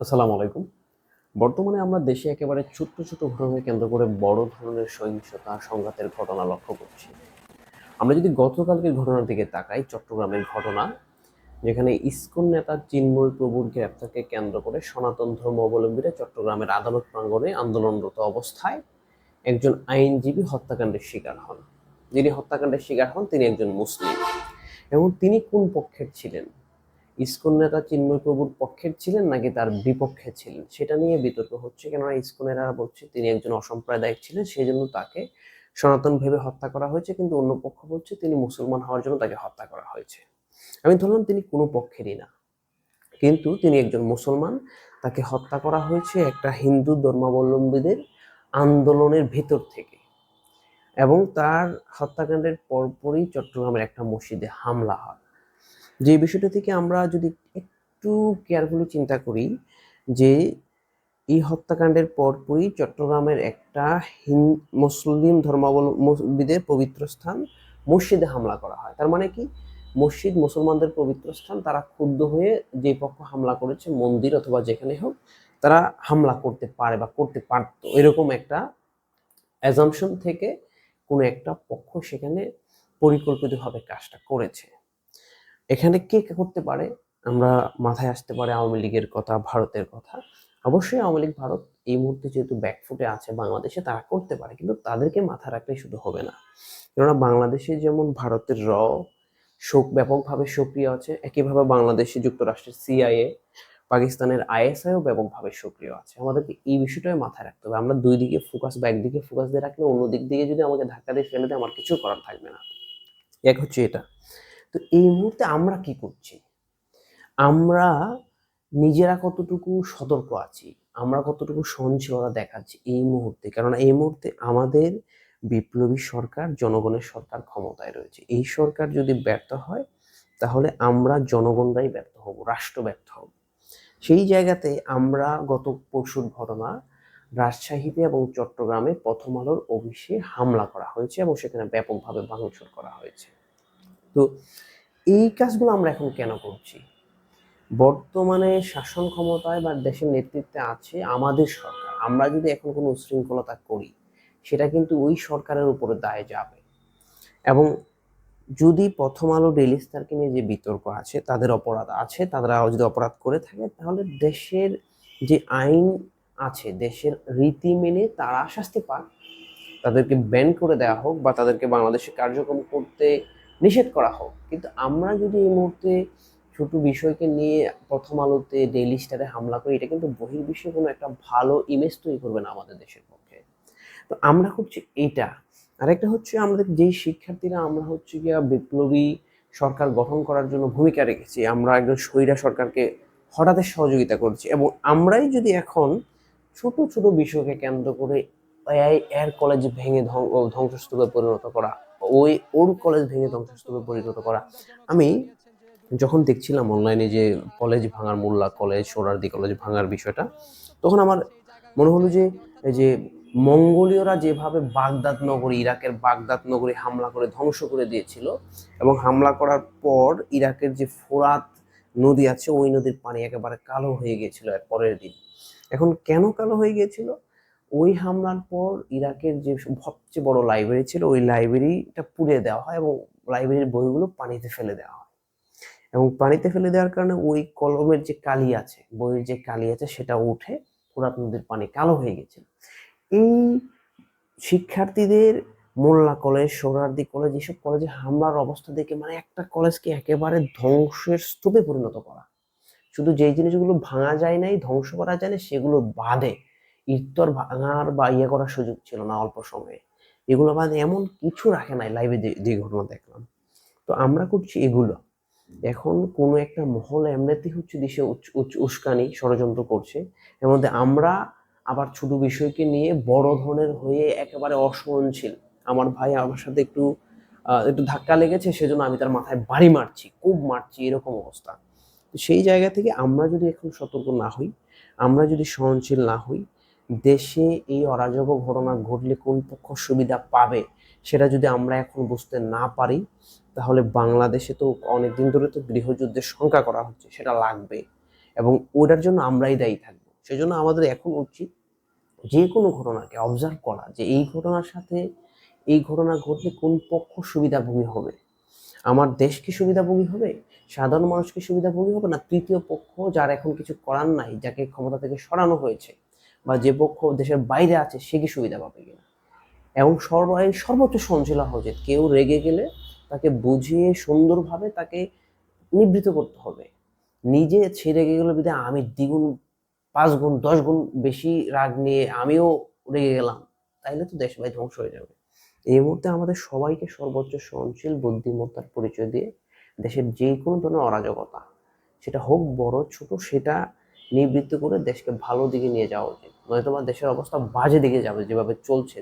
আসসালামু আলাইকুম। বর্তমানে আমরা দেশে একেবারে ছোট্ট ছোট ঘটনাকে কেন্দ্র করে বড় ধরনের সহিংসতা সংঘাতের ঘটনা লক্ষ্য করছি। আমরা যদি গতকালকের ঘটনার দিকে তাকাই, চট্টগ্রামের ঘটনা, যেখানে ইসকন নেতা চিন্ময় প্রভুর গ্রেপ্তারকে কেন্দ্র করে সনাতন ধর্মাবলম্বীরা চট্টগ্রামের আদালত প্রাঙ্গণে আন্দোলনরত অবস্থায় একজন আইনজীবী হত্যাকাণ্ডের শিকার হন। যিনি হত্যাকাণ্ডের শিকার হন, তিনি একজন মুসলিম। এবং তিনি কোন পক্ষের ছিলেন? ইসকন নেতা চিন্ময় প্রভুর পক্ষের ছিলেন নাকি তার বিপক্ষে ছিলেন? সেটা নিয়ে বিতর্ক হচ্ছে, কেননা ইসকনেরা বলছে তিনি একজন অসাম্প্রদায়িক ছিলেন সেই জন্য তাকে সনাতন ভেবে হত্যা করা হয়েছে, কিন্তু অন্য পক্ষ বলছে তিনি মুসলমান হওয়ার জন্য তাকে হত্যা করা হয়েছে। আমি ধরলাম তিনি কোনো পক্ষেরই না, কিন্তু তিনি একজন মুসলমান, তাকে হত্যা করা হয়েছে একটা হিন্দু ধর্মাবলম্বীদের আন্দোলনের ভেতর থেকে এবং তার হত্যাকাণ্ডের পরপরই চট্টগ্রামের একটা মসজিদে হামলা হয়। যে বিষয়টা থেকে আমরা যদি একটু কেয়ারফুলি চিন্তা করি যে এই হত্যাকাণ্ডের পরপরই চট্টগ্রামের একটা মুসলিম ধর্মাবলম্বীদের পবিত্র স্থান মসজিদে হামলা করা হয়। তার মানে কি? মসজিদ মুসলমানদের পবিত্র স্থান, তারা ক্ষুব্ধ হয়ে যে পক্ষ হামলা করেছে, মন্দির অথবা যেখানে হোক, তারা হামলা করতে পারে বা করতে পারত। এরকম একটা অ্যাজামশন থেকে কোনো একটা পক্ষ সেখানে পরিকল্পিতভাবে কাজটা করেছে। এখানে কে কে করতে পারে? আমরা মাথায় আসতে পারে আওয়ামী লীগের কথা, ভারতের কথা। অবশ্যই আওয়ামী লীগ, ভারত এই মুহূর্তে যেহেতু ব্যাকফুটে আছে বাংলাদেশে, তারা করতে পারে, কিন্তু তাদেরকে মাথা রাখলেই শুধু হবে না। কেননা বাংলাদেশে যেমন ভারতের র, শোক, ব্যাপকভাবে সক্রিয় আছে, একইভাবে বাংলাদেশে যুক্তরাষ্ট্রের সিআইএ পাকিস্তানের আইএসআইও ব্যাপকভাবে সক্রিয় আছে। আমাদেরকে এই বিষয়টাই মাথায় রাখতে হবে। আমরা দুই দিকে ফোকাস বা একদিকে ফোকাস দিয়ে রাখলে অন্য দিক দিয়ে যদি আমাকে ধাক্কা দিয়ে ফেলে দেয়, আমার কিছু করার থাকবে না। এক হচ্ছে এটা। তো এই মুহূর্তে আমরা কি করছি? আমরা নিজেরা কতটুকু সতর্ক আছি? আমরা কতটুকু সহনশীলতা দেখাচ্ছি এই মুহূর্তে? কারণ এই মুহূর্তে আমাদের বিপ্লবী সরকার, জনগণের সরকার ক্ষমতায় রয়েছে। এই সরকার যদি ব্যর্থ হয়, তাহলে আমরা জনগণরাই ব্যর্থ হব, রাষ্ট্র ব্যর্থ হব। সেই জায়গাতে আমরা গত পরশুর ঘটনা, রাজশাহীতে এবং চট্টগ্রামে প্রথম আলোর অফিসে হামলা করা হয়েছে এবং সেখানে ব্যাপকভাবে ভাঙচুর করা হয়েছে। তো এই কাজগুলো আমরা এখন কেন করছি? বর্তমানে শাসন ক্ষমতায় বা দেশের নেতৃত্বে আছে আমাদের সরকার। আমরা যদি এখন কোনো উশৃঙ্খলতা করি, সেটা কিন্তু ওই সরকারের উপরে দায় যাবে। এবং যদি প্রথম আলো ডেলি স্টারকে নিয়ে যে বিতর্ক আছে, তাদের অপরাধ আছে তারা যদি অপরাধ করে থাকে, তাহলে দেশের যে আইন আছে, দেশের রীতি মেনে তারা শাস্তি পাক। তাদেরকে ব্যান করে দেওয়া হোক বা তাদেরকে বাংলাদেশে কার্যক্রম করতে নিষেধ করা হোক। কিন্তু আমরা যদি এই মুহূর্তে ছোট বিষয়কে নিয়ে প্রথম আলোতে ডেইলি স্টারে হামলা করি, এটা কিন্তু বহির্বিশ্বে কোনো একটা ভালো ইমেজ তৈরি করবে না আমাদের দেশের পক্ষে। তো আমরা করছি এটা আরেকটা হচ্ছে আমাদের যেই শিক্ষার্থীরা, আমরা হচ্ছে গিয়া বিপ্লবী সরকার গঠন করার জন্য ভূমিকা রেখেছি, আমরা একজন স্বৈরা সরকারকে হঠাৎ সহযোগিতা করছি এবং আমরাই যদি এখন ছোট ছোট বিষয়কে কেন্দ্র করে এআই এর কলেজ ভেঙে ধ্বং- ধ্বংসস্তূপে পরিণত করা ওই ওর কলেজ ভেঙে ধ্বংসস্তূপে পরিণত করা। আমি যখন দেখছিলাম অনলাইনে যে কলেজ ভাঙার মোল্লা কলেজ সোরারদি কলেজ ভাঙার বিষয়টা, তখন আমার মনে হলো যে যে মঙ্গোলীয়রা যেভাবে বাগদাদ নগরী, ইরাকের বাগদাদ নগরী হামলা করে ধ্বংস করে দিয়েছিল এবং হামলা করার পর ইরাকের যে ফোরাত নদী আছে, ওই নদীর পানি একেবারে কালো হয়ে গিয়েছিল এর পরের দিন। এখন কেন কালো হয়ে গিয়েছিল? ওই হামলার পর ইরাকের যে সবচেয়ে বড় লাইব্রেরি ছিল, ওই লাইব্রেরিটা পুড়ে দেওয়া হয় এবং লাইব্রেরির বইগুলো পানিতে ফেলে দেওয়া হয়। এবং পানিতে ফেলে দেওয়ার কারণে ওই কলমের যে কালি আছে, বইয়ের যে কালি আছে, সেটা উঠে ফোরাত নদীর পানি কালো হয়ে গেছিল। এই শিক্ষার্থীদের মোল্লা কলেজ সোহরার্দি কলেজ, এইসব কলেজে হামলার অবস্থা দেখে মানে একটা কলেজকে একেবারে ধ্বংসের স্তূপে পরিণত করা। শুধু যেই জিনিসগুলো ভাঙা যায় নাই, ধ্বংস করা যায় না সেগুলো বাদে ইত্তর ভাঙার বা ইয়ে করার সুযোগ ছিল না অল্প সময়ে। এগুলো বাদে এমন কিছু রাখে নাই লাইভে যে ঘটনা দেখলাম। তো আমরা করছি এগুলো। এখন কোনো একটা মহল এমনিতেই হচ্ছে দেশে উস্কানি, ষড়যন্ত্র করছে। এর মধ্যে আমরা আবার ছোট বিষয়কে নিয়ে বড় ধরনের হয়ে একেবারে অসহনশীল। আমার ভাই আমার সাথে একটু একটু ধাক্কা লেগেছে, সেজন্য আমি তার মাথায় বাড়ি মারছি খুব মারছি, এরকম অবস্থা। তো সেই জায়গা থেকে আমরা যদি এখন সতর্ক না হই, আমরা যদি সহনশীল না হই দেশে এই অরাজক ঘটনা ঘটলে কোন পক্ষ সুবিধা পাবে, সেটা যদি আমরা এখন বুঝতে না পারি, তাহলে বাংলাদেশে তো অনেকদিন ধরে তো গৃহযুদ্ধের শঙ্কা করা হচ্ছে, সেটা লাগবে। এবং ওটার জন্য আমরাই দায়ী থাকব। সেজন্য আমাদের এখন উচিত যে কোনো ঘটনাকে অবজার্ভ করা, যে এই ঘটনার সাথে এই ঘটনা ঘটলে কোন পক্ষ সুবিধাভোগী হবে? আমার দেশ কি সুবিধাভোগী হবে? সাধারণ মানুষ কি সুবিধাভোগী হবে? না তৃতীয় পক্ষ যার এখন কিছু করার নাই, যাকে ক্ষমতা থেকে সরানো হয়েছে বা যে পক্ষ দেশের বাইরে আছে, সে কি সুবিধা পাবে কিনা? এবং সর্বাই সর্বোচ্চ সহনশীল হওয়া উচিত। কেউ রেগে গেলে তাকে বুঝিয়ে, সুন্দরভাবে তাকে নিবৃত করতে হবে। নিজে সে রেগে গেলে বিধায় আমি দ্বিগুণ, পাঁচ গুণ, দশ গুণ বেশি রাগ নিয়ে আমিও রেগে গেলাম। তাইলে তো দেশ ভাই ধ্বংস হয়ে যাবে। এই মুহূর্তে আমাদের সবাইকে সর্বোচ্চ সহনশীল, বুদ্ধিমত্তার পরিচয় দিয়ে দেশের যে কোনো ধরনের অরাজকতা, সেটা হোক বড়, ছোট, সেটা নিবৃত্ত করে দেশকে ভালো দিকে নিয়ে যাওয়া উচিত। নয়তো দেশের অবস্থা বাজে দিকে যাবে যেভাবে চলছে।